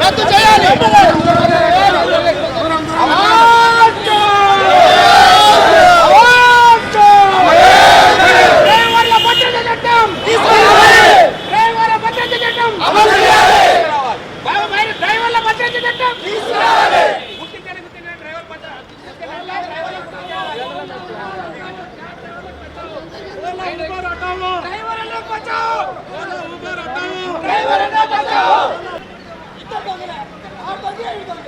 రద్దు చేయాలి award! Award! డ్రైవర్ల భద్రత చట్టం డ్రైవర్ల భద్రత చట్టం బాబు బయట డ్రైవర్ల భద్రత చట్టం గుర్తు జరుగుతున్న డ్రైవర్ భద్రత డ్రైవర్లను బచాओ డ్రైవర్లను బచాओ ఇద్దరు దొంగలే ఆ దొంగ ఈ దొంగ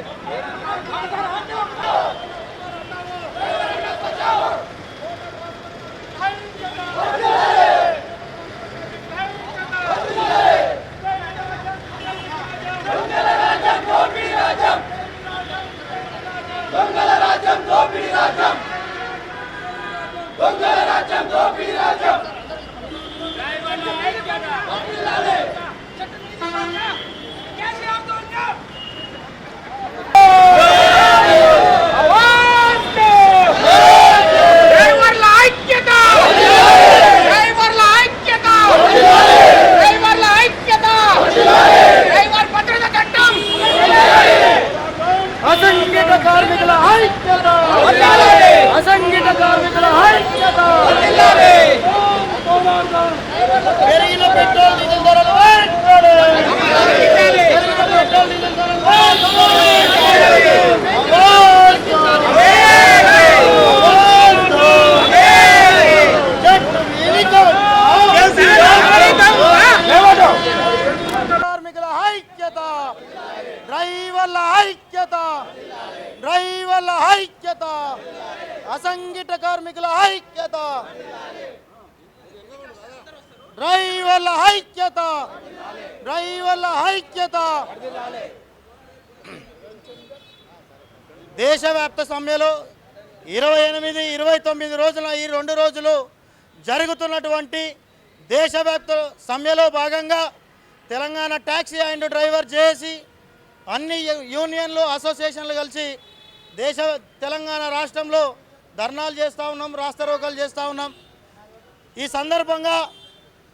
ఆడతారు ఆడతారు డ్రైవర్ల ఐక్యత డ్రైవర్ల ఐక్యత డ్రైవర్ల ఐక్యత డ్రైవర్ భద్రత చట్టం అసంఘటిత కార్మికుల ఐక్యత! అసంఘిత కార్మికుల ఐక్యత! పెరిగిన పెట్రోల్ డీజిల్ ధరలు వెంటనే! పెరిగిన పెట్రోల్ డీజిల్ ధరలు వెంటనే! అవార్డు! అవార్డు! జట్టు వీలితో! కార్మికుల ఐక్యత డ్రైవర్ల ఐక్యత వల్ల ఐక్యత అసంఘటిత కార్మికుల ఐక్యత. డ్రైవర్ల ఐక్యత డ్రైవర్ల ఐక్యత. దేశవ్యాప్త సమ్మెలో ఇరవై ఎనిమిది ఇరవై తొమ్మిది రోజుల ఈ రెండు రోజులు జరుగుతున్నటువంటి దేశవ్యాప్త సమ్మెలో భాగంగా Telangana taxi and driver JAC అన్ని యూనియన్లు అసోసియేషన్లు కలిసి దేశ తెలంగాణ రాష్ట్రంలో ధర్నాలు చేస్తూ ఉన్నాం రాస్తారోకాలు చేస్తూ ఉన్నాం. ఈ సందర్భంగా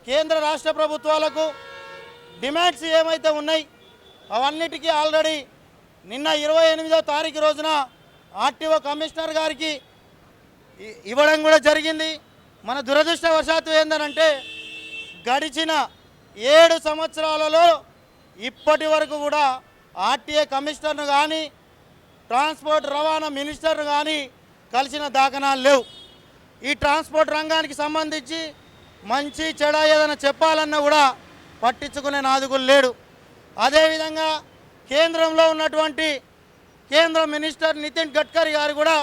కేంద్ర రాష్ట్ర ప్రభుత్వాలకు డిమాండ్స్ ఏమైతే ఉన్నాయి అవన్నిటికీ ఆల్రెడీ నిన్న ఇరవై ఎనిమిదో తారీఖు రోజున ఆర్టీఓ కమిషనర్ గారికి ఇ- ఇవ్వడం కూడా జరిగింది. మన దురదృష్టవశాత్తు ఏందనంటే గడిచిన ఏడు సంవత్సరాలలో ఇప్పటి వరకు కూడా ఆర్టీఏ కమిషనర్ను కానీ ట్రాన్స్పోర్ట్ రవాణా మినిస్టర్ కానీ కలిసిన దాఖనాలు లేవు. ఈ ట్రాన్స్పోర్ట్ రంగానికి సంబంధించి మంచి చెడ ఏదైనా చెప్పాలన్నా కూడా పట్టించుకునే నాదుగులు లేడు. అదేవిధంగా కేంద్రంలో ఉన్నటువంటి కేంద్ర మినిస్టర్ నితిన్ గడ్కరీ గారు కూడా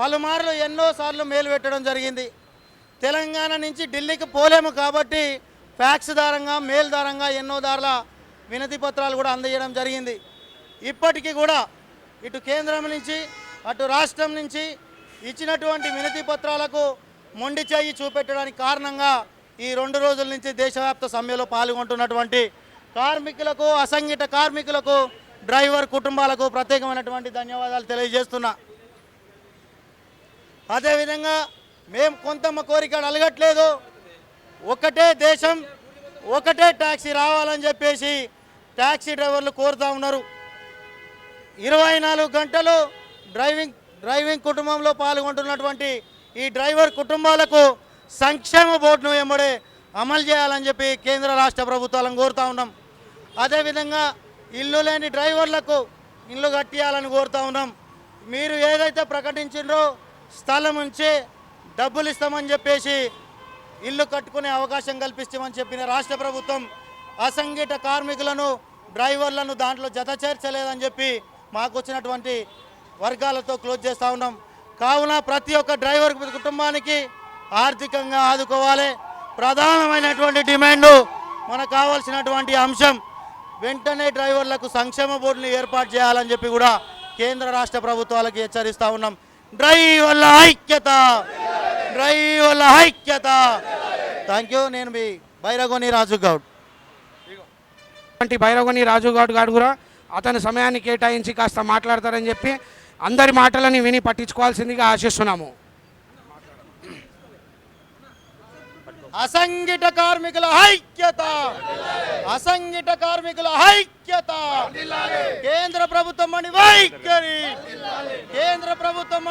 పలుమార్లు ఎన్నోసార్లు మేలు పెట్టడం జరిగింది. తెలంగాణ నుంచి ఢిల్లీకి పోలేము కాబట్టి ఫ్యాక్స్ దారంగా మేల్ దారంగా ఎన్నో దారుల వినతి పత్రాలు కూడా అందజేయడం జరిగింది. ఇప్పటికీ కూడా ఇటు కేంద్రం నుంచి అటు రాష్ట్రం నుంచి ఇచ్చినటువంటి వినతి పత్రాలకు మొండి చేయి చూపెట్టడానికి కారణంగా ఈ రెండు రోజుల నుంచి దేశవ్యాప్త సమ్మెలో పాల్గొంటున్నటువంటి కార్మికులకు అసంఘటిత కార్మికులకు డ్రైవర్ కుటుంబాలకు ప్రత్యేకమైనటువంటి ధన్యవాదాలు తెలియజేస్తున్నా. అదేవిధంగా మేము కొంతమ్మ కోరిక అలగట్లేదు ఒకటే దేశం ఒకటే ట్యాక్సీ రావాలని చెప్పేసి ట్యాక్సీ డ్రైవర్లు కోరుతూ ఉన్నారు. ఇరవై నాలుగు గంటలు డ్రైవింగ్ డ్రైవింగ్ కుటుంబంలో పాల్గొంటున్నటువంటి ఈ డ్రైవర్ కుటుంబాలకు సంక్షేమ బోర్డును వెంబడే అమలు చేయాలని చెప్పి కేంద్ర రాష్ట్ర ప్రభుత్వాలను కోరుతూ ఉన్నాం. అదేవిధంగా ఇల్లు లేని డ్రైవర్లకు ఇల్లు కట్టియాలని కోరుతూ ఉన్నాం. మీరు ఏదైతే ప్రకటించిండ్రో స్థలం నుంచి డబ్బులు ఇస్తామని చెప్పేసి ఇల్లు కట్టుకునే అవకాశం కల్పిస్తామని చెప్పిన రాష్ట్ర ప్రభుత్వం అసంఘిత కార్మికులను డ్రైవర్లను దాంట్లో జత చేర్చలేదని చెప్పి మాకు వచ్చినటువంటి వర్గాలతో క్లోజ్ చేస్తూ ఉన్నాం. కావున ప్రతి ఒక్క డ్రైవర్ కుటుంబానికి ఆర్థికంగా ఆదుకోవాలి. ప్రధానమైనటువంటి డిమాండ్ మనకు కావాల్సినటువంటి అంశం వెంటనే డ్రైవర్లకు సంక్షేమ బోర్డుని ఏర్పాటు చేయాలని చెప్పి కూడా కేంద్ర రాష్ట్ర ప్రభుత్వాలకు హెచ్చరిస్తూ ఉన్నాం. డ్రైవర్ల ఐక్యత! డ్రైవర్ల ఐక్యత! థ్యాంక్ యూ నేను మీ బైరగోని రాజు గౌడ్ వంటి భైరవని రాజు గౌడ్ గారు కూడా అతని సమయాన్ని కేటాయించి కాస్త మాట్లాడతారని చెప్పి అందరి మాటలని విని పట్టించుకోవాల్సిందిగా ఆశిస్తున్నాము. అసంఘిత కార్మికుల ఐక్యత! అసంఘిత కార్మికుల ఐక్యత! కేంద్ర ప్రభుత్వం అని వైఖరి! కేంద్ర ప్రభుత్వం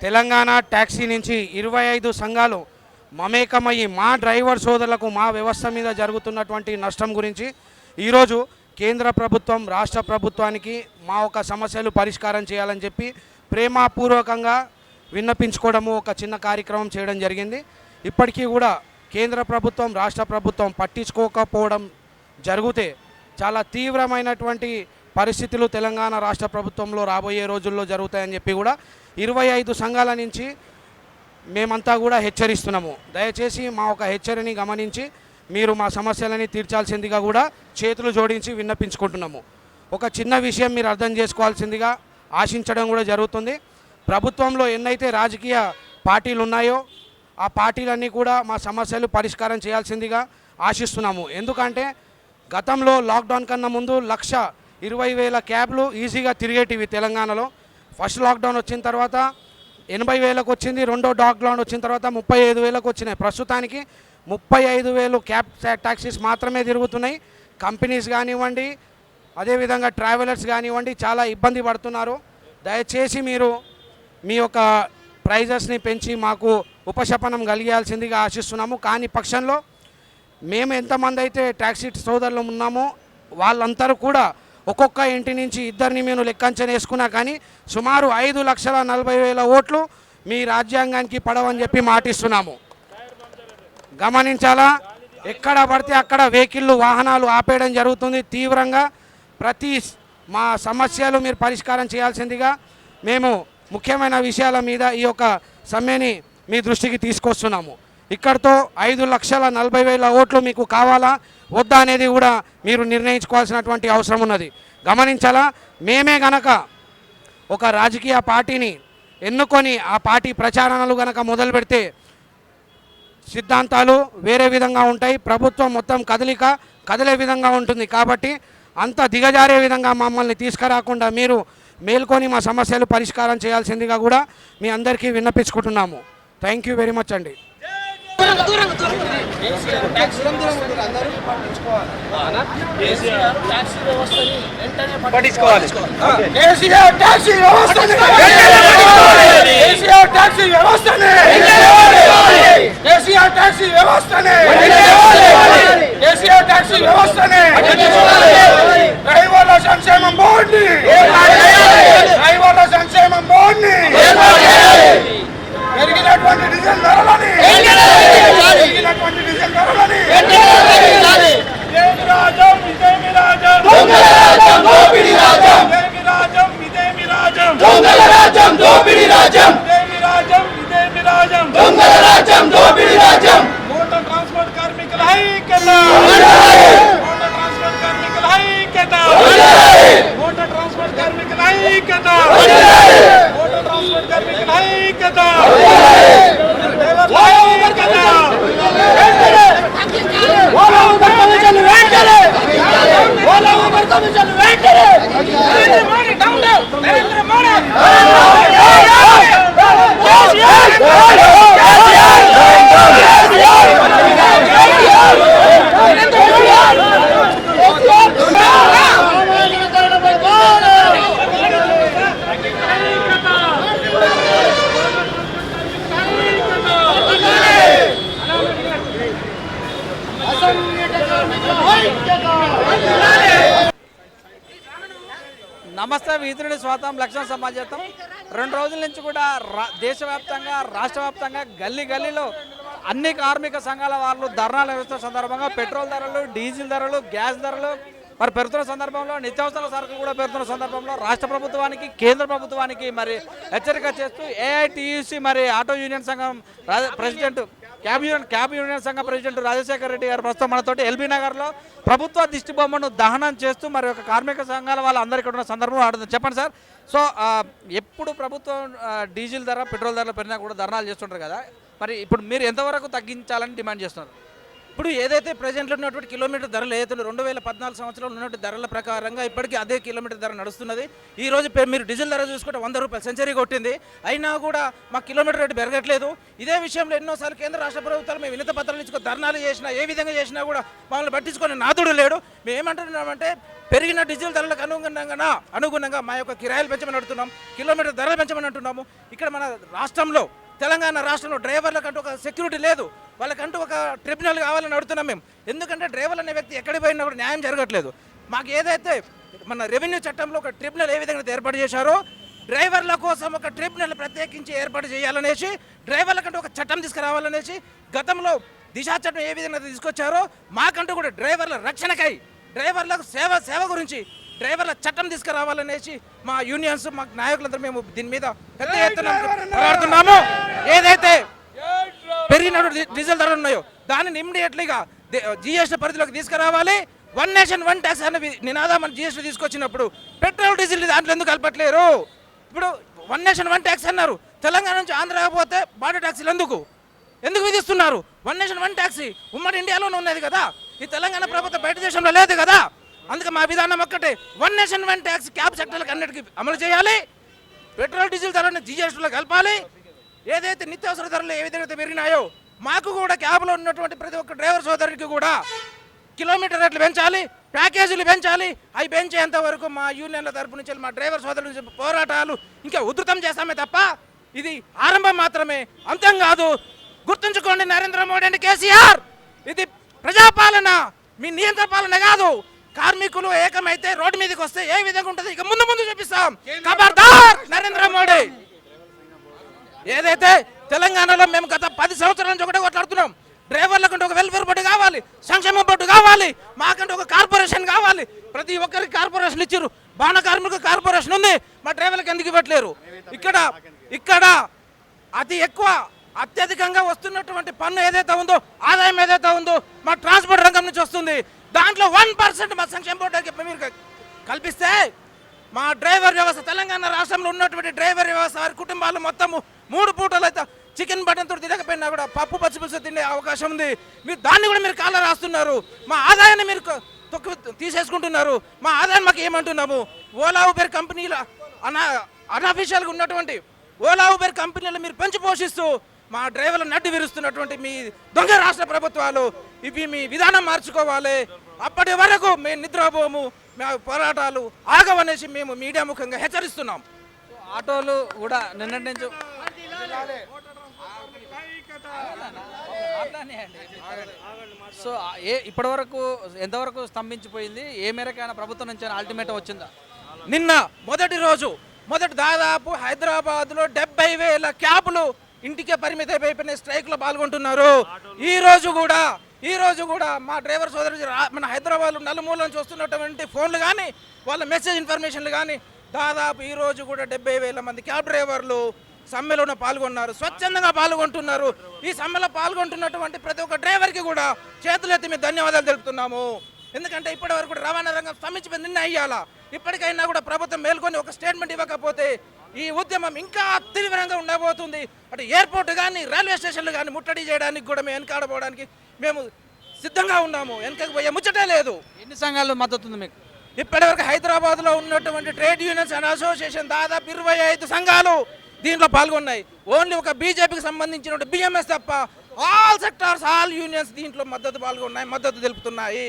తెలంగాణ ట్యాక్సీ నుంచి ఇరవై ఐదు సంఘాలు మమేకమయ్యి మా డ్రైవర్ సోదరులకు మా వ్యవస్థ మీద జరుగుతున్నటువంటి నష్టం గురించి ఈరోజు కేంద్ర ప్రభుత్వం రాష్ట్ర ప్రభుత్వానికి మా ఒక సమస్యలు పరిష్కారం చేయాలని చెప్పి ప్రేమపూర్వకంగా విన్నపించుకోవడము ఒక చిన్న కార్యక్రమం చేయడం జరిగింది. ఇప్పటికీ కూడా కేంద్ర ప్రభుత్వం రాష్ట్ర ప్రభుత్వం పట్టించుకోకపోవడం జరిగితే చాలా తీవ్రమైనటువంటి పరిస్థితులు తెలంగాణ రాష్ట్ర ప్రభుత్వంలో రాబోయే రోజుల్లో జరుగుతాయని చెప్పి కూడా ఇరవై ఐదు సంఘాల నుంచి మేమంతా కూడా హెచ్చరిస్తున్నాము. దయచేసి మా ఒక హెచ్చరిని గమనించి మీరు మా సమస్యలని తీర్చాల్సిందిగా కూడా చేతులు జోడించి విన్నపించుకుంటున్నాము. ఒక చిన్న విషయం మీరు అర్థం చేసుకోవాల్సిందిగా ఆశించడం కూడా జరుగుతుంది. ప్రభుత్వంలో ఎన్నైతే రాజకీయ పార్టీలు ఉన్నాయో ఆ పార్టీలన్నీ కూడా మా సమస్యలు పరిష్కారం చేయాల్సిందిగా ఆశిస్తున్నాము. ఎందుకంటే గతంలో లాక్డౌన్ కన్నా ముందు లక్ష ఇరవై వేల క్యాబ్లు ఈజీగా తిరిగేటివి తెలంగాణలో. ఫస్ట్ లాక్డౌన్ వచ్చిన తర్వాత ఎనభై వేలకు వచ్చింది రెండో లాక్డౌన్ వచ్చిన తర్వాత ముప్పై ఐదు వేలకు వచ్చినాయి. ప్రస్తుతానికి ముప్పై ఐదు వేలు క్యాబ్ ట్యాక్సీస్ మాత్రమే తిరుగుతున్నాయి. కంపెనీస్ కానివ్వండి అదేవిధంగా ట్రావెలర్స్ కానివ్వండి చాలా ఇబ్బంది పడుతున్నారు. దయచేసి మీరు మీ యొక్క ప్రైజెస్ని పెంచి మాకు ఉపశమనం కలిగాల్సిందిగా ఆశిస్తున్నాము. కానీ పక్షంలో మేము ఎంతమంది అయితే ట్యాక్సీ సోదరులు ఉన్నామో వాళ్ళందరూ కూడా ఒక్కొక్క ఇంటి నుంచి ఇద్దరిని మేము లెక్కంచన వేసుకున్నా కానీ సుమారు ఐదు లక్షల నలభై వేల ఓట్లు మీ రాజ్యాంగానికి పడవని చెప్పి మాటిస్తున్నాము. గమనించాలా? ఎక్కడ పడితే అక్కడ వెహికల్లు వాహనాలు ఆపేయడం జరుగుతుంది తీవ్రంగా. ప్రతి మా సమస్యలు మీరు పరిష్కారం చేయాల్సిందిగా మేము ముఖ్యమైన విషయాల మీద ఈ యొక్క సమ్మెని మీ దృష్టికి తీసుకొస్తున్నాము. ఇక్కడితో ఐదు లక్షల నలభై వేల ఓట్లు మీకు కావాలా? వద్దా అనేది కూడా మీరు నిర్ణయించుకోవాల్సినటువంటి అవసరం ఉన్నది. గమనించాలా? మేమే గనక ఒక రాజకీయ పార్టీని ఎన్నుకొని ఆ పార్టీ ప్రచారణలు గనక మొదలు పెడితే సిద్ధాంతాలు వేరే విధంగా ఉంటాయి. ప్రభుత్వం మొత్తం కదలిక కదిలే విధంగా ఉంటుంది కాబట్టి అంత దిగజారే విధంగా మమ్మల్ని తీసుకురాకుండా మీరు మేల్కొని మా సమస్యలు పరిష్కారం చేయాల్సిందిగా కూడా మీ అందరికీ విన్నపించుకుంటున్నాము. థ్యాంక్ యూ వెరీ మచ్ అండి. కేసీఆర్ టాక్సీ వ్యవస్థని కేసీఆర్ టాక్సీ వ్యవస్థని కేసీఆర్ టాక్సీ వ్యవస్థని కేసీఆర్ టాక్సీ వ్యవస్థని డ్రైవర్ల సంక్షేమం బోర్డుని డ్రైవర్ల సంక్షేమం బోర్డుని పెరిగినటువంటి డీజిల్ ధరలని పెరిగినటువంటి డీజిల్ ధరలని ఇదేమి రాజ్యం ఇదేమి రాజ్యం ఇదేమి రాజ్యం ఇదేమి రాజ్యం దొంగల రాజ్యం దోపిడి రాజ్యం ఇదేమి రాజ్యం ఇదేమి రాజ్యం దొంగల రాజ్యం దోపిడి రాజ్యం మోటార్ ట్రాన్స్పోర్ట్ కార్మికుల ఐక్యత మోటార్ ట్రాన్స్పోర్ట్ కార్మికుల ఐక్యత మోటార్ ట్రాన్స్పోర్ట్ కార్మికుల ఐక్యత మోటార్ ట్రాన్స్పోర్ట్ కార్మికుల ఐక్యత డ్రైవర్ల ఐక్యత ఓలా ఊబర్ కమిషన్ వెంటనే ఓలా ఊబర్ కమిషన్ వెంటనే నరేంద్ర మోడీ డౌన్ డౌన్ నరేంద్ర మోడీ నమస్తే వీధుడి స్వాతం లక్ష్మణ సమాజం రెండు రోజుల నుంచి కూడా రా- దేశవ్యాప్తంగా రాష్ట్ర వ్యాప్తంగా గల్లీ గల్లీలో అన్ని కార్మిక సంఘాల వాళ్ళు ధర్నాలు నిర్వహిస్తున్న సందర్భంగా పెట్రోల్ ధరలు డీజిల్ ధరలు గ్యాస్ ధరలు మరి పెరుగుతున్న సందర్భంలో నిత్యావసర సరుకులు కూడా పెరుగుతున్న సందర్భంలో రాష్ట్ర ప్రభుత్వానికి కేంద్ర ప్రభుత్వానికి మరి హెచ్చరిక చేస్తూ ఏఐటియుసి మరి ఆటో యూనియన్ సంఘం president cab union cab union సంఘం ప్రెసిడెంట్ రాజశేఖర రెడ్డి గారు ప్రస్తుతం మనతోటి ఎల్బీ నగర్లో ప్రభుత్వ దిష్టి బొమ్మను దహనం చేస్తూ మరి ఒక కార్మిక సంఘాల వాళ్ళందరూ ఇక్కడ ఉన్న సందర్భం ఆడుతుంది. చెప్పండి సార్. సో ఎప్పుడు ప్రభుత్వం డీజిల్ ధర పెట్రోల్ ధరలు పెరిగినా కూడా ధర్నాలు చేస్తుంటారు కదా. మరి ఇప్పుడు మీరు ఎంతవరకు తగ్గించాలని డిమాండ్ చేస్తున్నారు? ఇప్పుడు ఏదైతే ప్రజెంట్లో ఉన్నటువంటి కిలోమీటర్ ధరలు ఏదైతే రెండు వేల పద్నాలుగు సంవత్సరంలో ఉన్నటువంటి ధరల ప్రకారంగా ఇప్పటికీ అదే కిలోమీటర్ ధర నడుస్తున్నది. ఈ రోజు మీరు డీజిల్ ధర చూసుకుంటే వంద రూపాయలు సెంచరీ కొట్టింది. అయినా కూడా మా కిలోమీటర్ రేటు పెరగట్లేదు. ఇదే విషయంలో ఎన్నోసార్లు కేంద్ర రాష్ట్ర ప్రభుత్వాలు మేము వినత పత్రాలు ఇచ్చుకో ధర్నాలు చేసినా ఏ విధంగా చేసినా కూడా మమ్మల్ని పట్టించుకొని నాదుడు లేడు. మేము ఏమంటున్నామంటే పెరిగిన డీజిల్ ధరలకు అనుగుణంగా అనుగుణంగా మా యొక్క కిరాయిలు పెంచమని అడుగుతున్నాం కిలోమీటర్ ధరలు పెంచమని అంటున్నాము. ఇక్కడ మన రాష్ట్రంలో తెలంగాణ రాష్ట్రంలో డ్రైవర్లకంటూ ఒక సెక్యూరిటీ లేదు. వాళ్ళకంటూ ఒక ట్రిబ్యునల్ కావాలని అడుగుతున్నాం మేము. ఎందుకంటే డ్రైవర్ అనే వ్యక్తి ఎక్కడికి పోయినా కూడా న్యాయం జరగట్లేదు. మాకు ఏదైతే మన రెవెన్యూ చట్టంలో ఒక ట్రిబ్యునల్ ఏ విధంగా ఏర్పాటు చేశారో డ్రైవర్ల కోసం ఒక ట్రిబ్యునల్ ప్రత్యేకించి ఏర్పాటు చేయాలనేసి డ్రైవర్లకంటూ ఒక చట్టం తీసుకురావాలనేసి గతంలో దిశా చట్టం ఏ విధంగా తీసుకొచ్చారో మాకంటూ కూడా డ్రైవర్ల రక్షణకై డ్రైవర్లకు సేవ సేవ గురించి డ్రైవర్ల చట్టం తీసుకురావాలనేసి మా యూనియన్స్ మా నాయకులందరూ మేము దీని మీద పెద్ద ఎత్తున ఏదైతే పెరిగినటువంటి డీజిల్ ధరలు ఉన్నాయో దానిని ఇమ్మీడియట్లీగా జిఎస్టీ పరిధిలోకి తీసుకురావాలి. వన్ నేషన్ వన్ ట్యాక్స్ అనే నినాదం మన జిఎస్టీ తీసుకొచ్చినప్పుడు పెట్రోల్ డీజిల్ దాంట్లో ఎందుకు కలపట్లేరు? ఇప్పుడు వన్ నేషన్ వన్ ట్యాక్స్ అన్నారు. తెలంగాణ నుంచి ఆంధ్ర పోతే బాడీ ట్యాక్సీలు ఎందుకు? ఎందుకు విధిస్తున్నారు? వన్ నేషన్ వన్ ట్యాక్సీ ఉమ్మడి ఇండియాలోనే ఉన్నది కదా. ఈ తెలంగాణ ప్రభుత్వం బయట దేశంలో లేదు కదా. అందుకే మా విధానం ఒక్కటే. One nation one tax cab సెక్టర్లకు అన్నిటికీ అమలు చేయాలి. పెట్రోల్ డీజిల్ ధరని జిఎస్టీలో కలపాలి. ఏదైతే నిత్యావసర ధరలు ఏ విధంగా పెరిగినాయో మాకు కూడా క్యాబ్లో ఉన్నటువంటి ప్రతి ఒక్క డ్రైవర్ సోదరుడికి కూడా కిలోమీటర్ రేట్లు పెంచాలి ప్యాకేజీలు పెంచాలి. అవి పెంచేంత వరకు మా యూనియన్ల తరపు నుంచి మా డ్రైవర్ సోదరుల నుంచి పోరాటాలు ఇంకా ఉధృతం చేస్తామే తప్ప ఇది ఆరంభం మాత్రమే. అంతం కాదు గుర్తుంచుకోండి నరేంద్ర మోడీ అండ్ కేసీఆర్. ఇది ప్రజాపాలన మీ నియంత్రణ పాలన కాదు. కార్మికులు ఏకమైతే రోడ్డు మీదకి వస్తే ఏ విధంగా ఉంటుంది ఇక ముందు ముందు చూపిస్తాం. ఖబర్దార్ నరేంద్ర మోడీ. ఏదైతే తెలంగాణలో మేము గత పది సంవత్సరాల నుంచి ఒకటే కొట్లాడుతున్నాం డ్రైవర్లకు ఒక వెల్ఫేర్ బోర్డు కావాలి సంక్షేమ బోర్డు కావాలి మాకంటే ఒక కార్పొరేషన్ కావాలి. ప్రతి ఒక్కరికి కార్పొరేషన్ ఇచ్చారు బాణ కార్మిక కార్పొరేషన్ ఉంది మా డ్రైవర్లకు ఎందుకు ఇవ్వట్లేరు? ఇక్కడ ఇక్కడ అతి ఎక్కువ అత్యధికంగా వస్తున్నటువంటి పన్ను ఏదైతే ఉందో ఆదాయం ఏదైతే ఉందో మా ట్రాన్స్పోర్ట్ రంగం నుంచి వస్తుంది. దాంట్లో వన్ పర్సెంట్ మా సంక్షేమ బోర్డు మీరు కల్పిస్తే మా డ్రైవర్ వ్యవస్థ తెలంగాణ రాష్ట్రంలో ఉన్నటువంటి డ్రైవర్ వ్యవస్థ వారి కుటుంబాలు మొత్తము మూడు పూటలు అయితే చికెన్ బటన్తో తినకపోయినా కూడా పప్పు పచ్చిపులుసు తినే అవకాశం ఉంది. మీరు దాన్ని కూడా మీరు కాళ్ళ రాస్తున్నారు. మా ఆదాయాన్ని మీరు తొక్కు తీసేసుకుంటున్నారు. మా ఆదాయం మాకు ఏమంటున్నాము? ఓలా ఉబేర్ కంపెనీల అనా అన్అఫీషియల్గా ఉన్నటువంటి ఓలా ఉబేర్ కంపెనీలు మీరు పెంచి పోషిస్తూ మా డ్రైవర్లు నడ్డు విరుస్తున్నటువంటి మీ దొంగ రాష్ట్ర ప్రభుత్వాలు ఇవి మీ విధానం మార్చుకోవాలి. అప్పటి వరకు మేము నిద్రపోము మా పోరాటాలు ఆగవనేసి మేము మీడియా ముఖంగా హెచ్చరిస్తున్నాం. ఆటోలు కూడా నిన్నటి నుంచి సో ఏ ఇప్పటివరకు ఎంతవరకు స్తంభించిపోయింది? ఏ మేరకైనా ప్రభుత్వం నుంచి అల్టిమేటం వచ్చిందా? నిన్న మొదటి రోజు మొదటి దాదాపు హైదరాబాద్లో డెబ్బై వేల క్యాబులు ఇంటికే పరిమితమైపోయిన స్ట్రైక్లో పాల్గొంటున్నారు. ఈ రోజు కూడా ఈ రోజు కూడా మా డ్రైవర్ సోదరు మన హైదరాబాద్లో నలుమూల నుంచి ఫోన్లు కానీ వాళ్ళ మెసేజ్ ఇన్ఫర్మేషన్లు కానీ దాదాపు ఈరోజు కూడా డెబ్బై వేల మంది క్యాబ్ డ్రైవర్లు సమ్మెలోనే పాల్గొన్నారు స్వచ్ఛందంగా పాల్గొంటున్నారు. ఈ సమ్మెలో పాల్గొంటున్నటువంటి ప్రతి ఒక్క డ్రైవర్కి కూడా చేతులెత్తి మేము ధన్యవాదాలు తెలుపుతున్నాము. ఎందుకంటే ఇప్పటి వరకు కూడా రవాణా రంగం స్తంభించిపోయింది నిన్న అయ్యాలా ఇప్పటికైనా కూడా ప్రభుత్వం మేల్కొని ఒక స్టేట్మెంట్ ఇవ్వకపోతే ఈ ఉద్యమం ఇంకా తీవ్రంగా ఉండబోతుంది. అటు ఎయిర్పోర్ట్ కానీ రైల్వే స్టేషన్లు కానీ ముట్టడి చేయడానికి కూడా మేము వెనకాడబోవడానికి మేము సిద్ధంగా ఉన్నాము. వెనకకి పోయే ముచ్చటే లేదు. ఎన్ని సంఘాలు మద్దతు ఉంది మీకు? ఇప్పటివరకు హైదరాబాద్లో ఉన్నటువంటి ట్రేడ్ యూనియన్స్ అండ్ అసోసియేషన్ దాదాపు ఇరవై ఐదు సంఘాలు దీంట్లో పాల్గొన్నాయి. ఓన్లీ ఒక బీజేపీకి సంబంధించిన బిఎంఎస్ తప్ప ఆల్ సెక్టార్స్ ఆల్ యూనియన్స్ దీంట్లో మద్దతు పాల్గొన్నాయి మద్దతు తెలుపుతున్నాయి.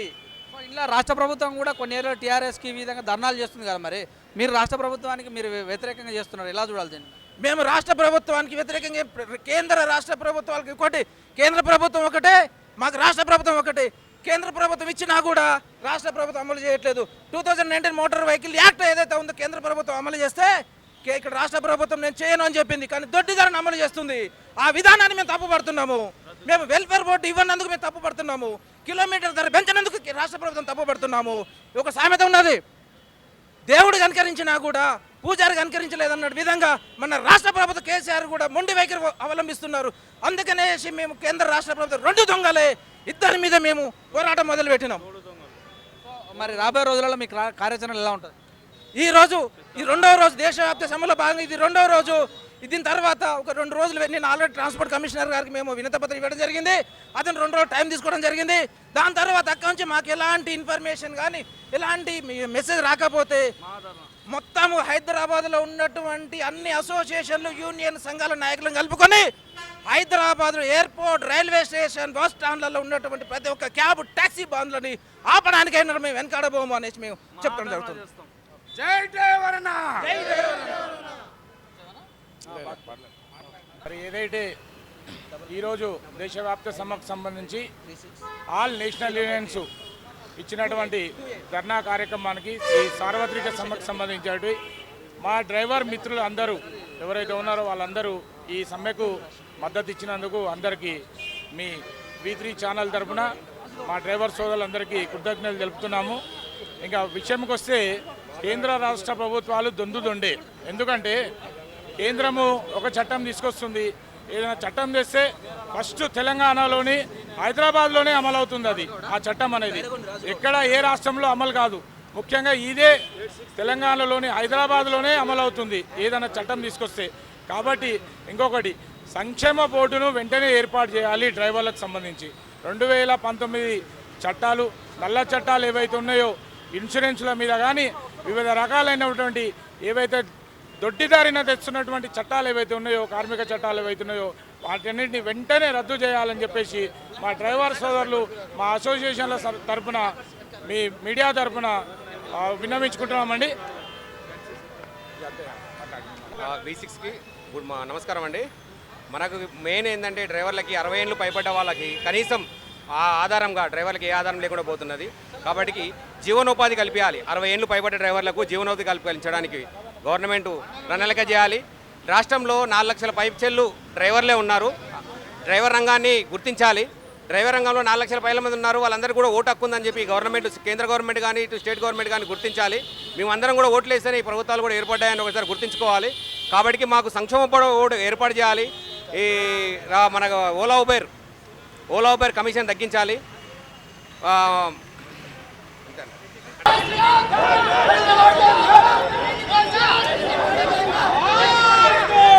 ఇలా రాష్ట్ర ప్రభుత్వం కూడా కొన్ని ఏళ్ళు టీఆర్ఎస్కి ఈ విధంగా ధర్నాలు చేస్తుంది కదా మరి? మీరు రాష్ట్ర ప్రభుత్వానికి మీరు వ్యతిరేకంగా చేస్తున్నారు. ఎలా చూడాలి దీన్ని? మేము రాష్ట్ర ప్రభుత్వానికి వ్యతిరేకంగా కేంద్ర రాష్ట్ర ప్రభుత్వాలకి ఒకటి కేంద్ర ప్రభుత్వం ఒకటే మాకు రాష్ట్ర ప్రభుత్వం ఒకటి కేంద్ర ప్రభుత్వం ఇచ్చినా కూడా రాష్ట్ర ప్రభుత్వం అమలు చేయట్లేదు. Two thousand nineteen motor vehicle act ఏదైతే ఉందో కేంద్ర ప్రభుత్వం అమలు చేస్తే ఇక్కడ రాష్ట్ర ప్రభుత్వం నేను చేయను అని చెప్పింది. కానీ దొడ్డిదారిని అమలు చేస్తుంది. ఆ విధానాన్ని మేము తప్పుపడుతున్నాము. మేము వెల్ఫేర్ బోర్డు ఇవ్వనందుకు మేము తప్పుపడుతున్నాము. కిలోమీటర్ ధర పెంచినందుకు రాష్ట్ర ప్రభుత్వం తప్పుపడుతున్నాము. ఒక సామెత ఉన్నది. దేవుడు కనుకరించినా కూడా పూజారి కనుకరించలేదన్న విధంగా మన రాష్ట్ర ప్రభుత్వ కేసీఆర్ కూడా మొండి వైఖరి అవలంబిస్తున్నారు. అందుకనేసి మేము కేంద్ర రాష్ట్ర ప్రభుత్వం రెండు దొంగలే. ఇద్దరి మీద మేము పోరాటం మొదలుపెట్టినాం. మరి రాబోయే రోజులలో మీ క్రా- కార్యాచరణ ఎలా ఉంటుంది? ఈ రోజు ఈ రెండవ రోజు దేశవ్యాప్త సమ్మెలో భాగంగా ఇది రెండవ రోజు. దీని తర్వాత ఒక రెండు రోజులు నేను ఆల్రెడీ ట్రాన్స్పోర్ట్ కమిషనర్ గారికి మేము వినతపత్రం ఇవ్వడం జరిగింది. అతను రెండు రోజులు టైం తీసుకోవడం జరిగింది. దాని తర్వాత అక్కడి నుంచి మాకు ఎలాంటి ఇన్ఫర్మేషన్ కానీ ఎలాంటి మెసేజ్ రాకపోతే మొత్తము హైదరాబాద్లో ఉన్నటువంటి అన్ని అసోసియేషన్లు యూనియన్ సంఘాల నాయకులను కలుపుకొని Hyderabad airport railway station bus స్టాండ్లలో ఉన్నటువంటి ప్రతి ఒక్క క్యాబ్ టాక్సీ బండ్లని ఆపడానికైనా మేము వెనకాడబోము అనేసి మేము చెప్పడం జరుగుతుంది. మరి ఏదైతే ఈరోజు దేశవ్యాప్త సమ్మకు సంబంధించి ఆల్ నేషనల్ యూనియన్స్ ఇచ్చినటువంటి ధర్నా కార్యక్రమానికి ఈ సార్వత్రిక సమ్మెకు సంబంధించినటువంటి మా డ్రైవర్ మిత్రులు అందరూ ఎవరైతే ఉన్నారో వాళ్ళందరూ ఈ సమ్మెకు మద్దతు ఇచ్చినందుకు అందరికీ మీ వి త్రీ ఛానల్ తరఫున మా డ్రైవర్ సోదరులందరికీ కృతజ్ఞతలు తెలుపుతున్నాము. ఇంకా విషయంకి వస్తే కేంద్ర రాష్ట్ర ప్రభుత్వాలు దొందుదొండే. ఎందుకంటే కేంద్రము ఒక చట్టం తీసుకొస్తుంది ఏదైనా చట్టం తెస్తే ఫస్ట్ తెలంగాణలోని హైదరాబాద్లోనే అమలు అవుతుంది అది. ఆ చట్టం అనేది. ఎక్కడ ఏ రాష్ట్రంలో అమలు కాదు. ముఖ్యంగా ఇదే తెలంగాణలోని హైదరాబాద్లోనే అమలవుతుంది. ఏదైనా చట్టం తీసుకొస్తే. కాబట్టి ఇంకొకటి సంక్షేమ బోర్డును వెంటనే ఏర్పాటు చేయాలి డ్రైవర్లకు సంబంధించి. రెండు వేల పంతొమ్మిది చట్టాలు నల్ల చట్టాలు ఏవైతే ఉన్నాయో ఇన్సూరెన్స్ల మీద కానీ వివిధ రకాలైనటువంటి ఏవైతే దొడ్డిదారిన తెస్తున్నటువంటి చట్టాలు ఏవైతే ఉన్నాయో కార్మిక చట్టాలు ఏవైతే ఉన్నాయో వాటన్నిటిని వెంటనే రద్దు చేయాలని చెప్పేసి మా డ్రైవర్ సోదరులు మా అసోసియేషన్ల తరఫున మీ మీడియా తరపున విన్నవించుకుంటున్నామండి. వి సిక్స్కి గుడ్ మా నమస్కారం అండి. మనకు మెయిన్ ఏంటంటే డ్రైవర్లకి అరవై ఏళ్ళు పైపడ్డ వాళ్ళకి కనీసం ఆ ఆధారంగా డ్రైవర్లకి ఏ ఆధారం లేకుండా పోతున్నది. కాబట్టి జీవనోపాధి కల్పించాలి అరవై ఏళ్ళు పైబడ్డ డ్రైవర్లకు జీవనోపాధి కల్పించడానికి గవర్నమెంట్ ప్రణాళిక చేయాలి. రాష్ట్రంలో నాలుగు లక్షల పైచెల్లు డ్రైవర్లే ఉన్నారు. డ్రైవర్ రంగాన్ని గుర్తించాలి. డ్రైవర్ రంగంలో నాలుగు లక్షల పైల మంది ఉన్నారు. వాళ్ళందరూ కూడా ఓటు హక్కు ఉందని చెప్పి గవర్నమెంట్ కేంద్ర గవర్నమెంట్ కానీ ఇటు స్టేట్ గవర్నమెంట్ కానీ గుర్తించాలి. మేమందరం కూడా ఓట్లు వేస్తేనే ఈ ప్రభుత్వాలు కూడా ఏర్పడ్డాయని ఒకసారి గుర్తించుకోవాలి. కాబట్టి మాకు సంక్షేమ ఓటు ఏర్పాటు చేయాలి. ఈ రా- మన Ola Uber Ola Uber commission తగ్గించాలి. 何?